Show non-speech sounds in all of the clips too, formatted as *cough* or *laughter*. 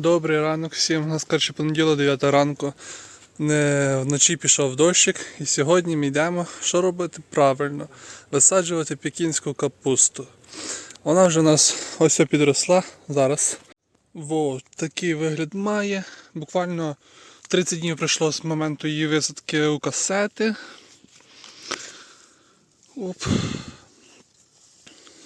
Добрий ранок всім. У нас коротше понеділок, 9 ранку. Вночі пішов дощик, і сьогодні ми йдемо. Що робити правильно? Висаджувати пекінську капусту. Вона вже у нас ось підросла зараз. Во, такий вигляд має. Буквально 30 днів пройшло з моменту її висадки у касети. Оп.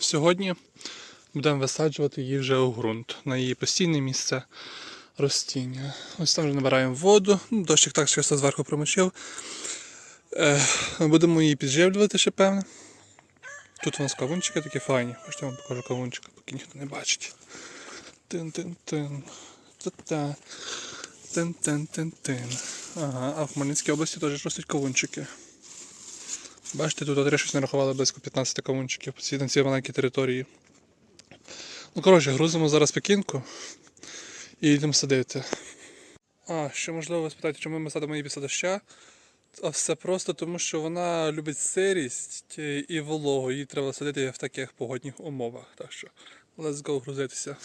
Сьогодні будемо висаджувати її вже у ґрунт на її постійне місце ростіння. Ось там вже набираємо воду, ну, дощик так чисто зверху промочив. Е, будемо її підживлювати ще певне. Тут у нас кавунчики такі файні. Хочете я вам покажу кавунчика, поки ніхто не бачить. Тин-тин-тин. Та-та. Тин-тин-тин-тин. Ага, а в Хмельницькій області теж ростуть кавунчики. Бачите, тут одри щось нарахували близько 15 кавунчиків на цій маленькій території. Ну, коротше, грузимо зараз пекінку і йдемо садити. А, ще можливо ви спитаєте, чому ми садимо її після доща. А все просто тому, що вона любить сирість і вологу. Її треба садити в таких погодних умовах. Так що, let's go грузитися.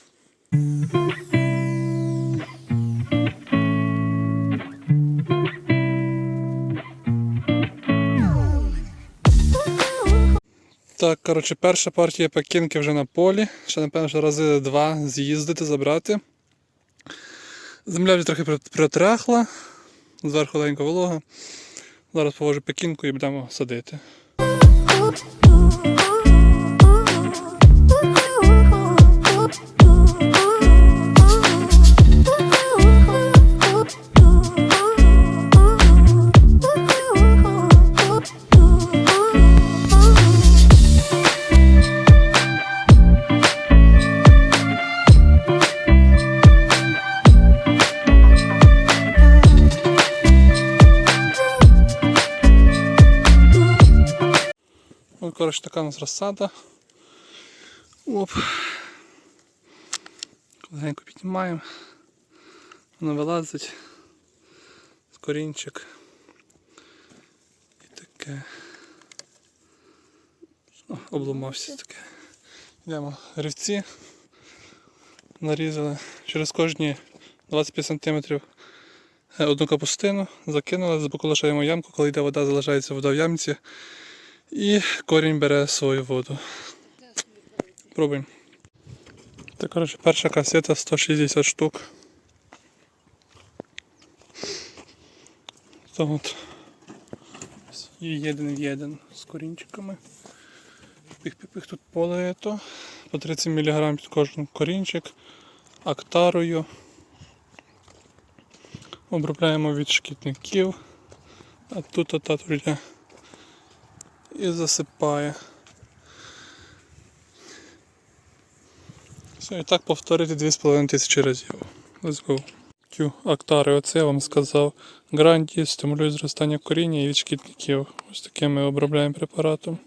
Так, коротше, перша партія пекінки вже на полі. Ще, напевно, що рази два з'їздити, забрати. Земля вже трохи протрахла, зверху легенько волога. Зараз повожу пекінку і будемо садити. Коротше, така у нас розсада. Оп. Легенько піднімаємо. Воно вилазить. З корінчик. І таке. О, обломався таке. Йдемо рівці. Нарізали через кожні 25 см одну капустину, закинули, збоку лишаємо ямку, коли йде вода, залишається вода в ямці. І корінь бере свою воду. Пробуємо. Це, коротше, перша касета 160 штук. То от. І один в один з корінчиками. Піх-піх-піх тут поле то. По 30 мг кожен корінчик. Актарою. Обробляємо від шкідників. А тут ота туля і засипає. Все, і так повторити 2,5 тисячі разів. Let's go. Тю, актари, оце я вам сказав. Гранті стимулює зростання коріння і від шкідників. Ось таким ми обробляємо препаратом.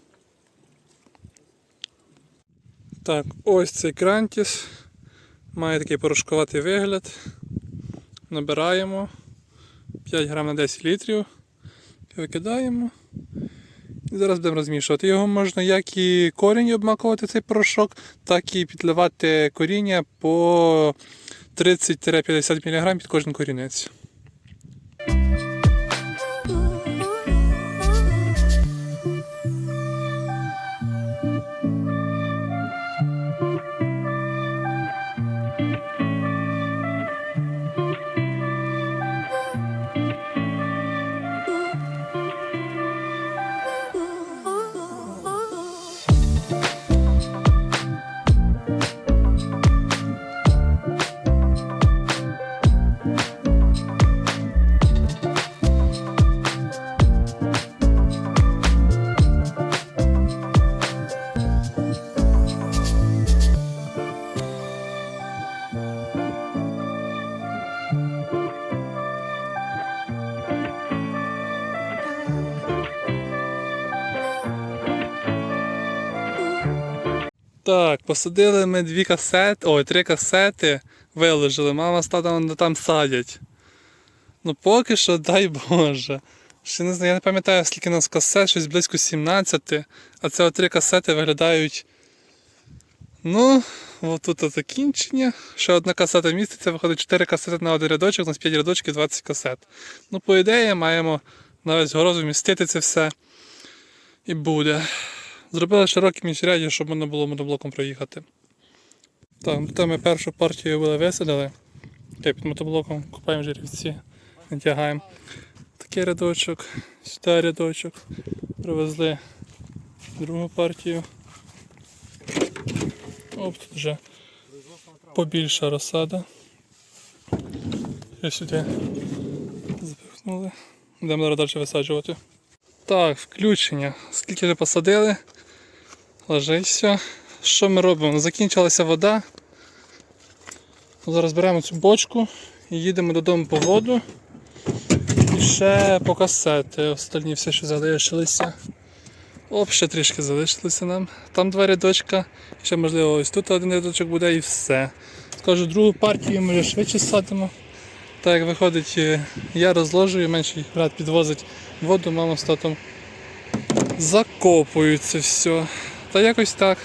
Так, ось цей грантіс. Має такий порошкуватий вигляд. Набираємо 5 грам на 10 літрів. Викидаємо. Зараз будемо розмішувати. Його можна як і корінь обмакувати цей порошок, так і підливати коріння по 30-50 мг під кожен корінець. Так, посадили ми дві касети, ой, три касети виложили. Мама з татом там садять. Ну поки що, *laughs* дай Боже. Ще не знаю, я не пам'ятаю, скільки у нас касет, щось близько 17, а це три касети виглядають Ну, от тут закінчення. Ще одна касета міститься, виходить 4 касети на один рядочок, у нас 5 рядочків 20 касет. Ну, по ідеї, маємо на весь город вмістити це все. І буде. Зробили широкі міжряді, щоб можна було мотоблоком проїхати. Так, там ми першу партію були висадили. Під мотоблоком купаємо жеребці, натягаємо. Такий рядочок, сюди рядочок. Привезли другу партію. Оп, тут вже побільша розсада. І сюди запихнули. Йдемо далі висаджувати. Так, включення. Скільки вже посадили? Все. Що ми робимо? Закінчилася вода. Зараз беремо цю бочку і їдемо додому по воду. І ще по касети. Остальні все, що залишилися. Оп, ще трішки залишилося нам. Там два рядочка. Ще можливо ось тут один рядочок буде і все. Скажу, другу партію ми швидше садимо. Так як виходить, е, я розложую, менший брат підвозить воду, мама з татом закопують це все. Та якось так.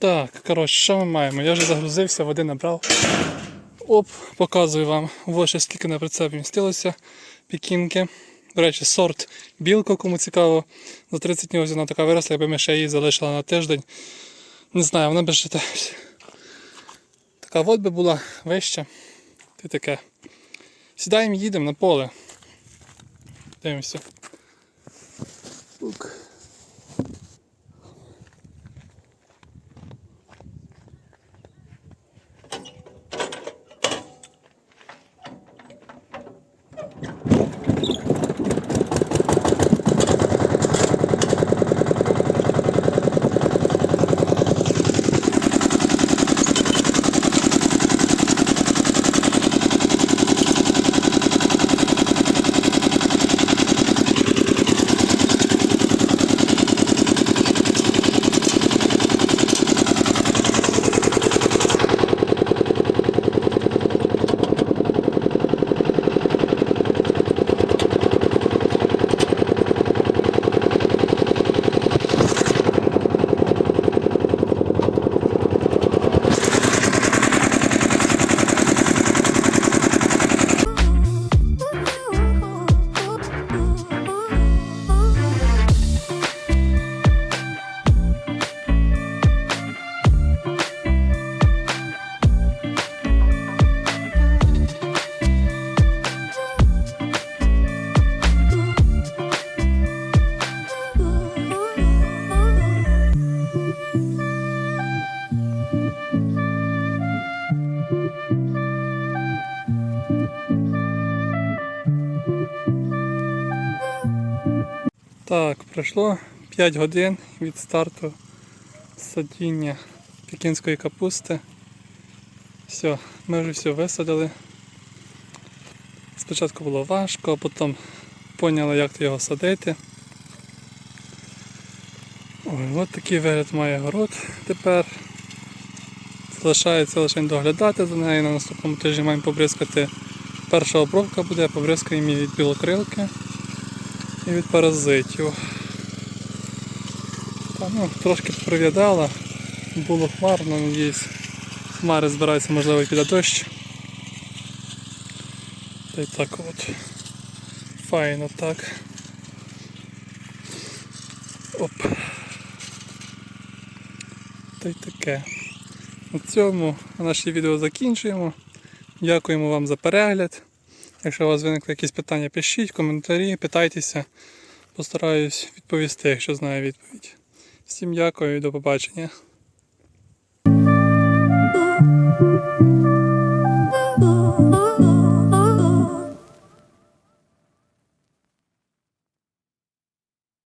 Так, коротше, що ми маємо? Я вже загрузився, води набрав. Оп, показую вам. Ось ще скільки на прицепі містилося пікінки. До речі, сорт білка, кому цікаво. За 30 днів вона така виросла, якби ми ще її залишили на тиждень. Не знаю, вона би ще та... така от би була вища. Ти таке. Сідаємо, їдемо на поле. Дивимося. Ук. Так, пройшло 5 годин від старту садіння пекінської капусти. Все, ми вже все висадили. Спочатку було важко, а потім поняли, як його садити. Ой, от такий вигляд має город тепер. Залишається лише доглядати за нею. На наступному тижні маємо побризкати. Перша обробка буде, побризкаємо її від білокрилки і від паразитів. Та, ну, трошки прив'ядала, було хмарно, надіюсь. Хмари збираються, можливо, піде дощ. Та й так от. Файно так. Оп. Та й таке. На цьому наше відео закінчуємо. Дякуємо вам за перегляд. Якщо у вас виникли якісь питання, пишіть, коментарі, питайтеся. постараюсь відповісти, якщо знаю відповідь. Всім дякую і до побачення.